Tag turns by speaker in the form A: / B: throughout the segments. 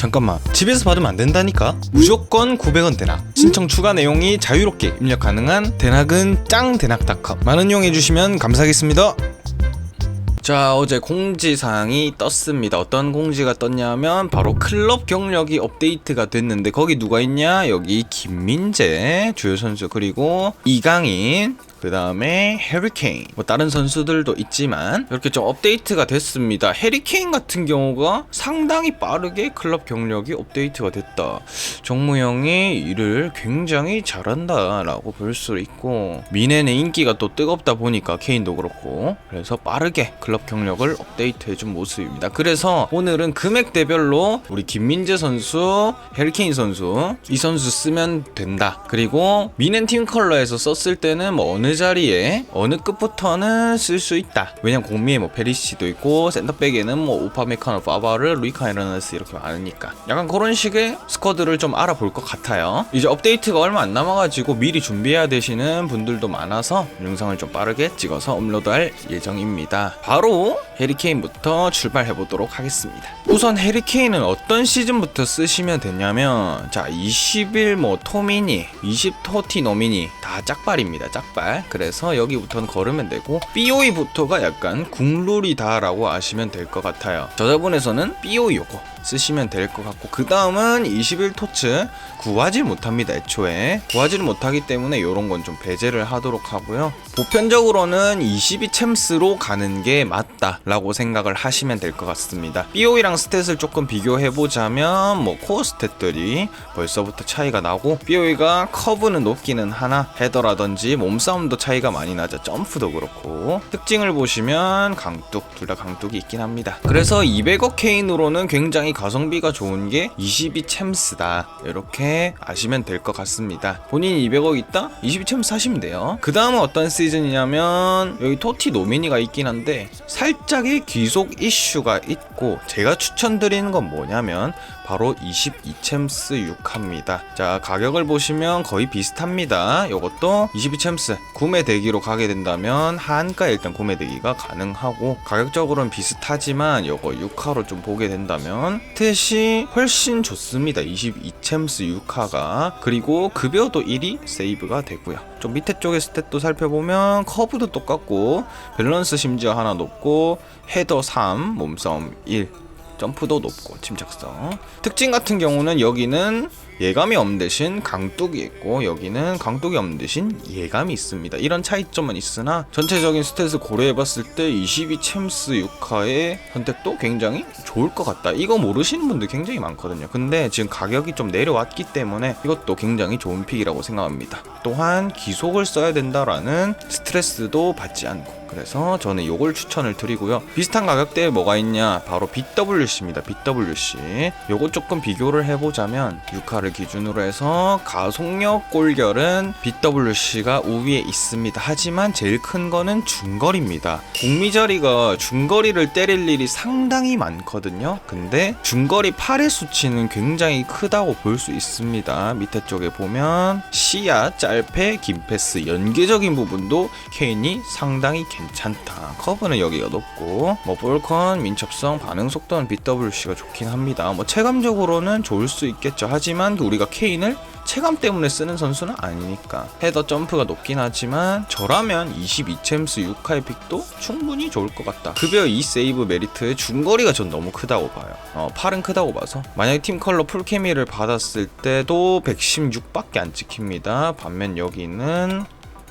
A: 잠깐만. 집에서 받으면 안 된다니까? 무조건 900원 대낙 신청 추가 내용이 자유롭게 입력 가능한 대낙은 짱 대낙닷컴. 많은 이용해 주시면 감사하겠습니다. 자 어제 공지사항이 떴습니다. 어떤 공지가 떴냐면 바로 클럽 경력이 업데이트가 됐는데 거기 누가 있냐? 여기 김민재 주요 선수 그리고 이강인 그 다음에 해리케인 뭐 다른 선수들도 있지만 이렇게 좀 업데이트가 됐습니다. 해리케인 같은 경우가 상당히 빠르게 클럽 경력이 업데이트가 됐다. 정무영이 일을 굉장히 잘한다 라고 볼 수 있고 미넨의 인기가 또 뜨겁다 보니까 케인도 그렇고 그래서 빠르게 클럽 경력을 업데이트 해준 모습입니다. 그래서 오늘은 금액대별로 우리 김민재 선수 해리케인 선수 이 선수 쓰면 된다. 그리고 미넨 팀 컬러에서 썼을 때는 뭐 어느 자리에 어느 끝부터는 쓸 수 있다. 왜냐면 공미에 뭐 페리시도 있고 센터백에는 뭐 오파메카노 파바르 루이카 에르나스 이렇게 많으니까. 약간 그런 식의 스쿼드를 좀 알아볼 것 같아요. 이제 업데이트가 얼마 안 남아가지고 미리 준비해야 되시는 분들도 많아서 영상을 좀 빠르게 찍어서 업로드할 예정입니다. 바로 해리케인부터 출발해 보도록 하겠습니다. 우선 해리케인은 어떤 시즌부터 쓰시면 되냐면 자 20일 뭐 토미니 20 토티 노미니 다 짝발입니다 짝발 그래서 여기부터는 걸으면 되고 BOE부터가 약간 국룰이다라고 아시면 될 것 같아요. 저자분에서는 BOE 요거 쓰시면 될 것 같고 그 다음은 21 토츠 구하지 못합니다 애초에. 구하지를 못하기 때문에 이런 건 좀 배제를 하도록 하고요. 보편적으로는 22 챔스로 가는 게 맞다 라고 생각을 하시면 될 것 같습니다. BOE랑 스탯을 조금 비교해보자면 뭐 코어 스탯들이 벌써부터 차이가 나고 BOE가 커브는 높기는 하나 헤더라든지 몸싸움도 차이가 많이 나죠. 점프도 그렇고. 특징을 보시면 강뚝 둘 다 강뚝이 있긴 합니다. 그래서 200억 케인으로는 굉장히 가성비가 좋은 게 22 챔스다 이렇게 아시면 될 것 같습니다 본인이 200억 있다? 22 챔스 사시면 돼요 그 다음은 어떤 시즌이냐면 여기 토티 노미니가 있긴 한데 살짝의 귀속 이슈가 있고 제가 추천드리는 건 뭐냐면 바로 22챔스 6화입니다. 자, 가격을 보시면 거의 비슷합니다. 이것도 22챔스 구매 대기로 가게 된다면 한가에 일단 구매 대기가 가능하고 가격적으로는 비슷하지만 이거 6화로 좀 보게 된다면 스탯이 훨씬 좋습니다. 22챔스 6화가 그리고 급여도 1이 세이브가 되고요. 좀 밑에 쪽에 스탯도 살펴보면 커브도 똑같고 밸런스 심지어 하나 높고 헤더 3, 몸싸움 1 점프도 높고 침착성 특징 같은 경우는 여기는 예감이 없는 대신 강뚝이 있고 여기는 강뚝이 없는 대신 예감이 있습니다 이런 차이점은 있으나 전체적인 스탯을 고려해봤을 때 22 챔스 6화의 선택도 굉장히 좋을 것 같다 이거 모르시는 분들 굉장히 많거든요 근데 지금 가격이 좀 내려왔기 때문에 이것도 굉장히 좋은 픽이라고 생각합니다 또한 기속을 써야 된다라는 스트레스도 받지 않고 그래서 저는 이걸 추천을 드리고요. 비슷한 가격대에 뭐가 있냐? 바로 BWC입니다. BWC. 요거 조금 비교를 해보자면 6화를 기준으로 해서 가속력 골결은 BWC가 우위에 있습니다. 하지만 제일 큰 거는 중거리입니다. 공미자리가 중거리를 때릴 일이 상당히 많거든요. 근데 중거리 8의 수치는 굉장히 크다고 볼 수 있습니다. 밑에 쪽에 보면 시야, 짤패, 긴 패스, 연계적인 부분도 케인이 상당히 괜찮다. 커브는 여기가 높고 뭐 볼컨, 민첩성, 반응 속도는 BWC가 좋긴 합니다. 뭐 체감적으로는 좋을 수 있겠죠. 하지만 우리가 케인을 체감 때문에 쓰는 선수는 아니니까. 헤더 점프가 높긴 하지만 저라면 22챔스 6화의 픽도 충분히 좋을 것 같다. 급여 2 세이브 메리트의 중거리가 전 너무 크다고 봐요. 어, 팔은 크다고 봐서. 만약에 팀 컬러 풀케미를 받았을 때도 116밖에 안 찍힙니다. 반면 여기는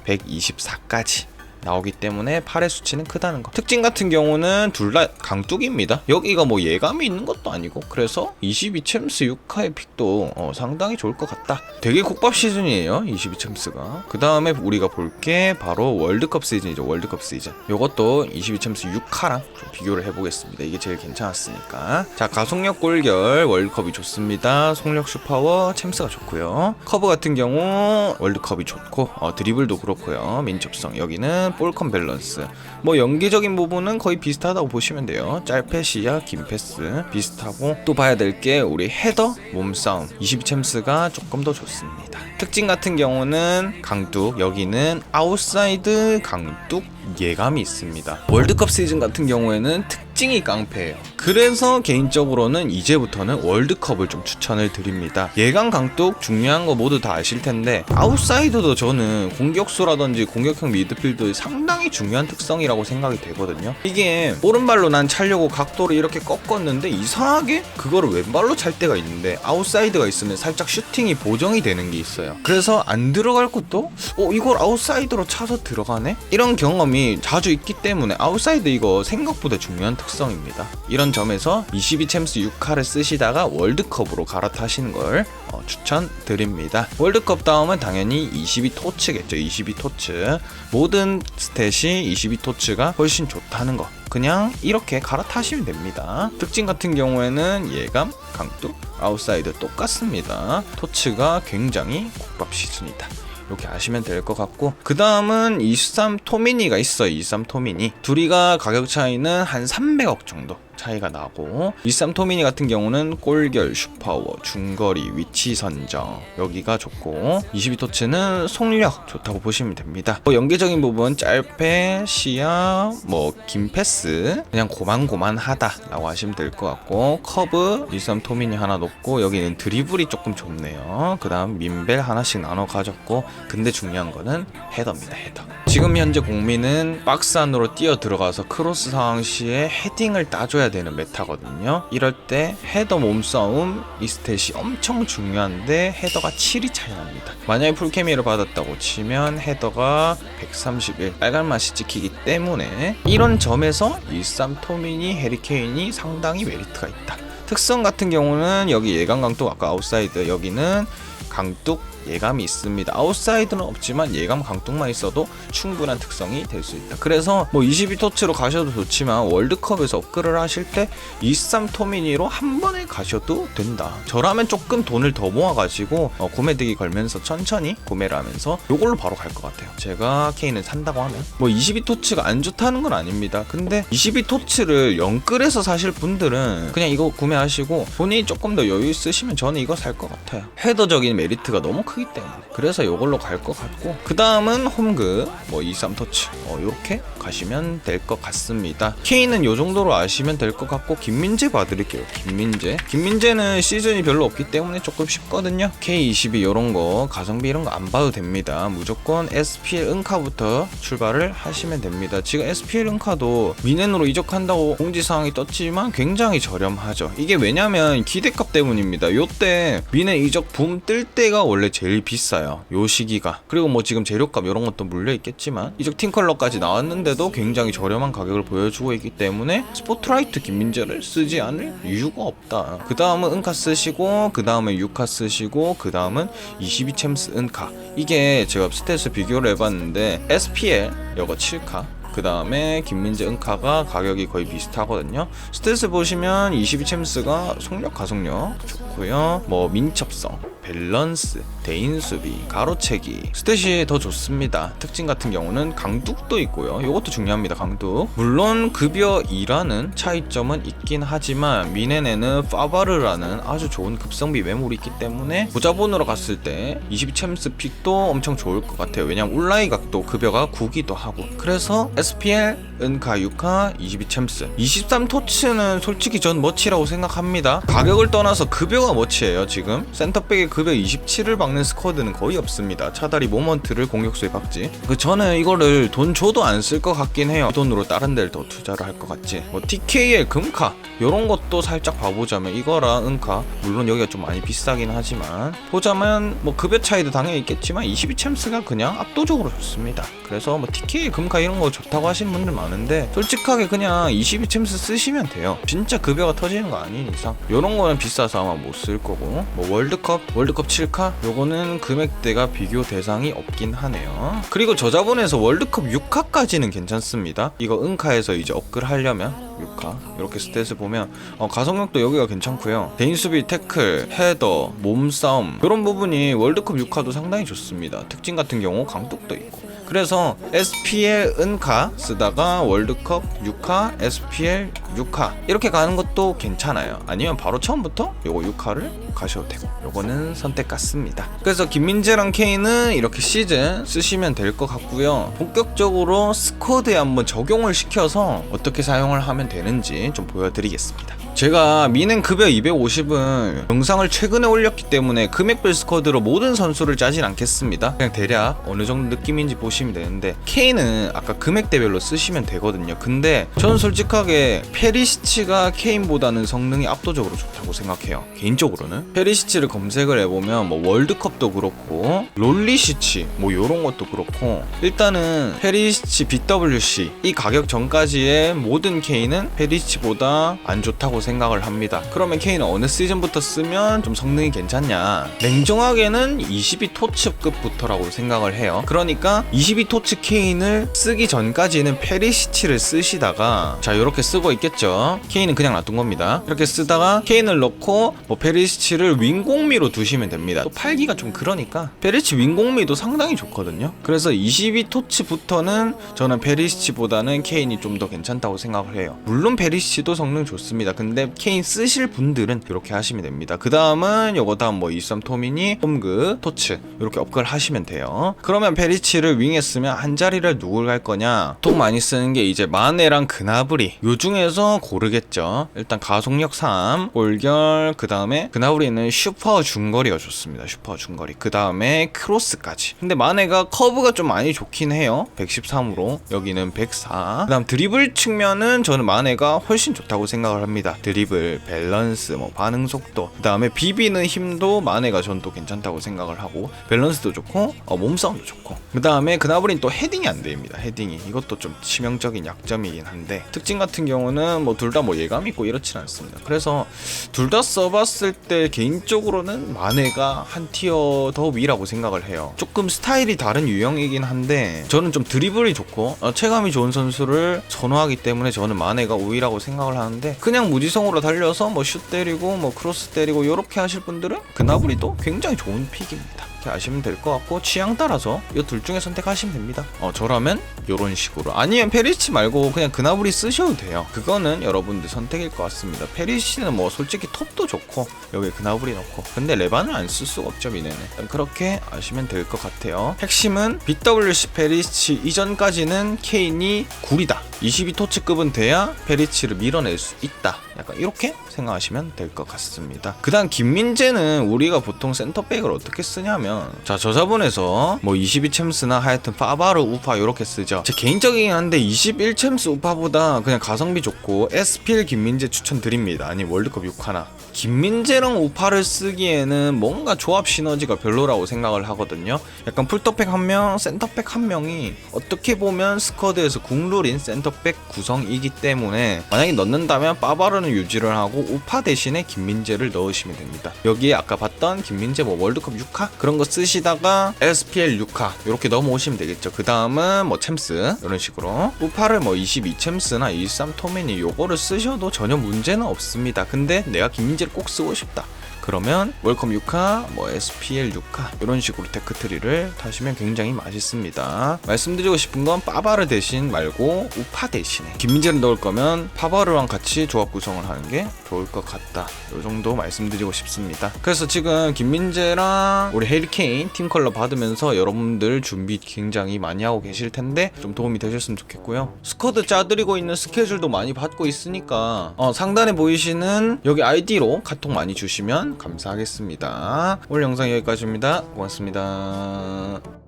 A: 124까지 나오기 때문에 팔의 수치는 크다는 거. 특징 같은 경우는 둘 다 강뚝입니다. 여기가 뭐 예감이 있는 것도 아니고 그래서 22 챔스 6화의 픽도 어, 상당히 좋을 것 같다. 되게 국밥 시즌이에요. 22 챔스가. 그 다음에 우리가 볼 게 바로 월드컵 시즌이죠. 월드컵 시즌. 이것도 22 챔스 6화랑 좀 비교를 해보겠습니다. 이게 제일 괜찮았으니까. 자 가속력 골결 월드컵이 좋습니다. 속력 슈파워 챔스가 좋고요. 커브 같은 경우 월드컵이 좋고 어, 드리블도 그렇고요. 민첩성 여기는 볼컨 밸런스. 뭐 연계적인 부분은 거의 비슷하다고 보시면 돼요. 짧패 시야 긴 패스 비슷하고 또 봐야 될 게 우리 헤더 몸싸움. 20 챔스가 조금 더 좋습니다. 특징 같은 경우는 강뚝 여기는 아웃사이드 강뚝 예감이 있습니다. 월드컵 시즌 같은 경우에는 특 특징이 깡패예요. 그래서 개인적으로는 이제부터는 월드컵을 좀 추천을 드립니다. 예강 강독 중요한 거 모두 다 아실 텐데 아웃사이더도 저는 공격수라든지 공격형 미드필더의 상당히 중요한 특성이라고 생각이 되거든요. 이게 오른발로 난 차려고 각도를 이렇게 꺾었는데 이상하게 그거를 왼발로 찰 때가 있는데 아웃사이드가 있으면 살짝 슈팅이 보정이 되는 게 있어요. 그래서 안 들어갈 것도 어 이걸 아웃사이드로 차서 들어가네? 이런 경험이 자주 있기 때문에 아웃사이드 이거 생각보다 중요한 특성 입니다. 이런 점에서 22 챔스 6카를 쓰시다가 월드컵으로 갈아타시는 걸 어, 추천드립니다. 월드컵 다음은 당연히 22 토츠겠죠. 22 토츠. 모든 스탯이 22 토츠가 훨씬 좋다는 거. 그냥 이렇게 갈아타시면 됩니다. 특징 같은 경우에는 예감, 강도, 아웃사이드 똑같습니다. 토츠가 굉장히 국밥 시즌이다. 이렇게 아시면 될 것 같고 그 다음은 23 토미니가 있어요 23 토미니. 둘이가 가격 차이는 한 300억 정도 차이가 나고. 23 토미니 같은 경우는 골결, 슈퍼워, 중거리, 위치 선정. 여기가 좋고. 22토츠는 속력 좋다고 보시면 됩니다. 뭐 연계적인 부분 짧패, 시야, 뭐 긴 패스. 그냥 고만고만하다 라고 하시면 될 것 같고. 커브 23 토미니 하나 놓고 여기는 드리블이 조금 좋네요. 그 다음 민벨 하나씩 나눠 가졌고. 근데 중요한 거는 헤더입니다 헤더. 지금 현재 공민은 박스 안으로 뛰어 들어가서 크로스 상황 시에 헤딩을 따줘야 되는 메타거든요. 이럴 때 헤더 몸싸움 이 스탯이 엄청 중요한데 헤더가 7이 차이 납니다. 만약에 풀케미를 받았다고 치면 헤더가 131 빨간 맛이 찍히기 때문에 이런 점에서 13 토미니 해리케인이 상당히 메리트가 있다. 특성 같은 경우는 여기 예감 강도 아까 아웃사이드 여기는 강뚝 예감이 있습니다. 아웃사이드는 없지만 예감 강뚝만 있어도 충분한 특성이 될 수 있다. 그래서 뭐 22토치로 가셔도 좋지만 월드컵에서 업글을 하실 때 23 토미니로 한 번에 가셔도 된다. 저라면 조금 돈을 더 모아가지고 어, 구매득이 걸면서 천천히 구매를 하면서 요걸로 바로 갈 것 같아요. 제가 케인을 산다고 하면 뭐 22토치가 안 좋다는 건 아닙니다. 근데 22토치를 영끌에서 사실 분들은 그냥 이거 구매하시고 본인이 조금 더 여유 있으시면 저는 이거 살 것 같아요. 헤더적인 메리트가 너무 크기 때문에 그래서 이걸로 갈 것 같고 그 다음은 홈그 뭐 23토치 어, 이렇게 가시면 될 것 같습니다. K는 요 정도로 아시면 될 것 같고 김민재 봐드릴게요. 김민재 김민재는 시즌이 별로 없기 때문에 조금 쉽거든요. K22 이런 거 가성비 이런 거 안 봐도 됩니다. 무조건 SPL 은카부터 출발을 하시면 됩니다. 지금 SPL 은카도 미넨으로 이적한다고 공지사항이 떴지만 굉장히 저렴하죠. 이게 왜냐면 기대값 때문입니다. 요때 미넨 이적 붐 뜰 때가 원래 제일 비싸요. 요 시기가. 그리고 뭐 지금 재료값 이런 것도 물려 있겠지만 이적 팀 컬러까지 나왔는데도 굉장히 저렴한 가격을 보여주고 있기 때문에 스포트라이트 김민재를 쓰지 않을 이유가 없다. 그 다음은 은카 쓰시고 그 다음에 6카 쓰시고 그 다음은 22 챔스 은카. 이게 제가 스탯을 비교를 해봤는데 SPL 이거 7카. 그 다음에 김민재 은카가 가격이 거의 비슷하거든요. 스탯을 보시면 22 챔스가 속력 가속력 좋고요. 뭐 민첩성, 밸런스, 대인수비, 가로채기 스탯이 더 좋습니다. 특징 같은 경우는 강둑도 있고요. 이것도 중요합니다. 강둑. 물론 급여 2라는 차이점은 있긴 하지만 미네네는 파바르라는 아주 좋은 급성비 매물이 있기 때문에 부자본으로 갔을 때 20챔스 픽도 엄청 좋을 것 같아요. 왜냐면 온라인 각도 급여가 9기도 하고 그래서 SPL, 은카 6카 22챔스 23토치는 솔직히 전 멋지라고 생각합니다. 가격을 떠나서 급여가 멋지예요. 지금 센터백의 그 927을 박는 스쿼드는 거의 없습니다. 차다리 모먼트를 공격수에 박지. 그 저는 이거를 돈 줘도 안 쓸 것 같긴 해요. 돈으로 다른 데를 더 투자를 할 것 같지. 뭐 TK의 금카 이런 것도 살짝 봐보자면 이거랑 은카 물론 여기가 좀 많이 비싸긴 하지만 보자면 뭐 급여 차이도 당연히 있겠지만 22챔스가 그냥 압도적으로 좋습니다. 그래서 뭐 TK 금카 이런 거 좋다고 하시는 분들 많은데 솔직하게 그냥 22챔스 쓰시면 돼요. 진짜 급여가 터지는 거 아닌 이상 이런 거는 비싸서 아마 못 쓸 거고 뭐 월드컵 월 드컵 7카 요거는 금액대가 비교 대상이 없긴 하네요. 그리고 저자본에서 월드컵 6카까지는 괜찮습니다. 이거 은카에서 이제 업글 하려면 6카 이렇게 스탯을 보면 어, 가속력도 여기가 괜찮고요. 개인 수비, 태클, 헤더, 몸싸움 이런 부분이 월드컵 6카도 상당히 좋습니다. 특징 같은 경우 강뚝도 있고 그래서 SPL 은카 쓰다가 월드컵 6카, SPL 6카 이렇게 가는 것도 괜찮아요. 아니면 바로 처음부터 요거 6카를 가셔도 되고 요거는 선택 같습니다. 그래서 김민재랑 케인은 이렇게 시즌 쓰시면 될 것 같고요. 본격적으로 스쿼드에 한번 적용을 시켜서 어떻게 사용을 하면 되는지 좀 보여드리겠습니다. 제가 미넨 급여 250은 영상을 최근에 올렸기 때문에 금액별 스쿼드로 모든 선수를 짜진 않겠습니다. 그냥 대략 어느 정도 느낌인지 보시면 되는데 케인은 아까 금액대별로 쓰시면 되거든요. 근데 저는 솔직하게 페리시치가 케인보다는 성능이 압도적으로 좋다고 생각해요. 개인적으로는 페리시치를 검색을 해보면 뭐 월드컵도 그렇고 롤리시치 뭐 요런 것도 그렇고 일단은 페리시치 BWC 이 가격 전까지의 모든 케인은 페리시치보다 안 좋다고 생각을 합니다. 그러면 케인은 어느 시즌부터 쓰면 좀 성능이 괜찮냐? 냉정하게는 22 토츠급부터라고 생각을 해요. 그러니까 22 토츠 케인을 쓰기 전까지는 페리시치를 쓰시다가 자 이렇게 쓰고 있겠죠. 케인은 그냥 놔둔 겁니다. 이렇게 쓰다가 케인을 넣고 뭐 페리시치를 윙공미로 두시면 됩니다. 또 팔기가 좀 그러니까 페리시치 윙공미도 상당히 좋거든요. 그래서 22 토츠부터는 저는 페리시치보다는 케인이 좀 더 괜찮다고 생각을 해요. 물론 페리시치도 성능 좋습니다. 근데 케인 쓰실 분들은 이렇게 하시면 됩니다. 그 다음은 요거 다음 뭐 23 토미니, 홈그, 토츠 이렇게 업글 하시면 돼요. 그러면 페리치를 윙에 쓰면 한 자리를 누굴 갈 거냐? 보통 많이 쓰는 게 이제 마네랑 그나브리 요 중에서 고르겠죠. 일단 가속력 3, 골결 그 다음에 그나브리는 슈퍼 중거리가 좋습니다. 슈퍼 중거리 그 다음에 크로스까지. 근데 마네가 커브가 좀 많이 좋긴 해요. 113으로 여기는 104. 그 다음 드리블 측면은 저는 마네가 훨씬 좋다고 생각을 합니다. 드리블, 밸런스, 뭐 반응 속도, 그 다음에 비비는 힘도 마네가 전 또 괜찮다고 생각을 하고 밸런스도 좋고 어, 몸싸움도 좋고 그 다음에 그나브린 또 헤딩이 안 됩니다. 헤딩이 이것도 좀 치명적인 약점이긴 한데 특징 같은 경우는 뭐 둘 다 뭐 예감 있고 이렇진 않습니다. 그래서 둘 다 써봤을 때 개인적으로는 마네가 한 티어 더 위라고 생각을 해요. 조금 스타일이 다른 유형이긴 한데 저는 좀 드리블이 좋고 어, 체감이 좋은 선수를 선호하기 때문에 저는 마네가 우위라고 생각을 하는데 그냥 무지 성으로 달려서 뭐 슛 때리고 뭐 크로스 때리고 이렇게 하실 분들은 그나브리도 굉장히 좋은 픽입니다. 이렇게 아시면 될 것 같고 취향 따라서 이 둘 중에 선택하시면 됩니다. 어 저라면 이런 식으로 아니면 페리치 말고 그냥 그나브리 쓰셔도 돼요. 그거는 여러분들 선택일 것 같습니다. 페리치는 뭐 솔직히 톱도 좋고 여기 그나브리 넣고 근데 레반을 안 쓸 수가 없죠 미네는 그렇게 아시면 될 것 같아요. 핵심은 BWC 페리치 이전까지는 케인이 구리다. 22 토치급은 돼야 페리치를 밀어낼 수 있다. 약간 이렇게 생각하시면 될 것 같습니다. 그 다음 김민재는 우리가 보통 센터백을 어떻게 쓰냐면 자 저자본에서 뭐 22 챔스나 하여튼 파바르 우파 이렇게 쓰죠. 제 개인적이긴 한데 21 챔스 우파보다 그냥 가성비 좋고 SPL 김민재 추천드립니다. 아니 월드컵 6화나 김민재랑 우파를 쓰기에는 뭔가 조합 시너지가 별로라고 생각을 하거든요. 약간 풀터백 한 명, 센터백 한 명이 어떻게 보면 스쿼드에서 국룰인 센터백 구성이기 때문에 만약에 넣는다면 빠바르는 유지를 하고 우파 대신에 김민재를 넣으시면 됩니다. 여기에 아까 봤던 김민재 뭐 월드컵 6카 그런 거 쓰시다가 SPL 6카 이렇게 넘어오시면 되겠죠. 그 다음은 뭐 챔스 이런 식으로 우파를 뭐 22 챔스나 23 토미니 요거를 쓰셔도 전혀 문제는 없습니다. 근데 내가 김민재를 꼭 쓰고 싶다. 그러면 월컴 6카, 뭐 SPL 6카 이런 식으로 테크트리를 타시면 굉장히 맛있습니다. 말씀드리고 싶은 건 빠바르 대신 말고 우파 대신에 김민재를 넣을 거면 파바르랑 같이 조합 구성을 하는 게 좋을 것 같다. 이 정도 말씀드리고 싶습니다. 그래서 지금 김민재랑 우리 헤리케인 팀 컬러 받으면서 여러분들 준비 굉장히 많이 하고 계실 텐데 좀 도움이 되셨으면 좋겠고요. 스쿼드 짜드리고 있는 스케줄도 많이 받고 있으니까 어, 상단에 보이시는 여기 아이디로 카톡 많이 주시면 감사하겠습니다. 오늘 영상 여기까지입니다. 고맙습니다.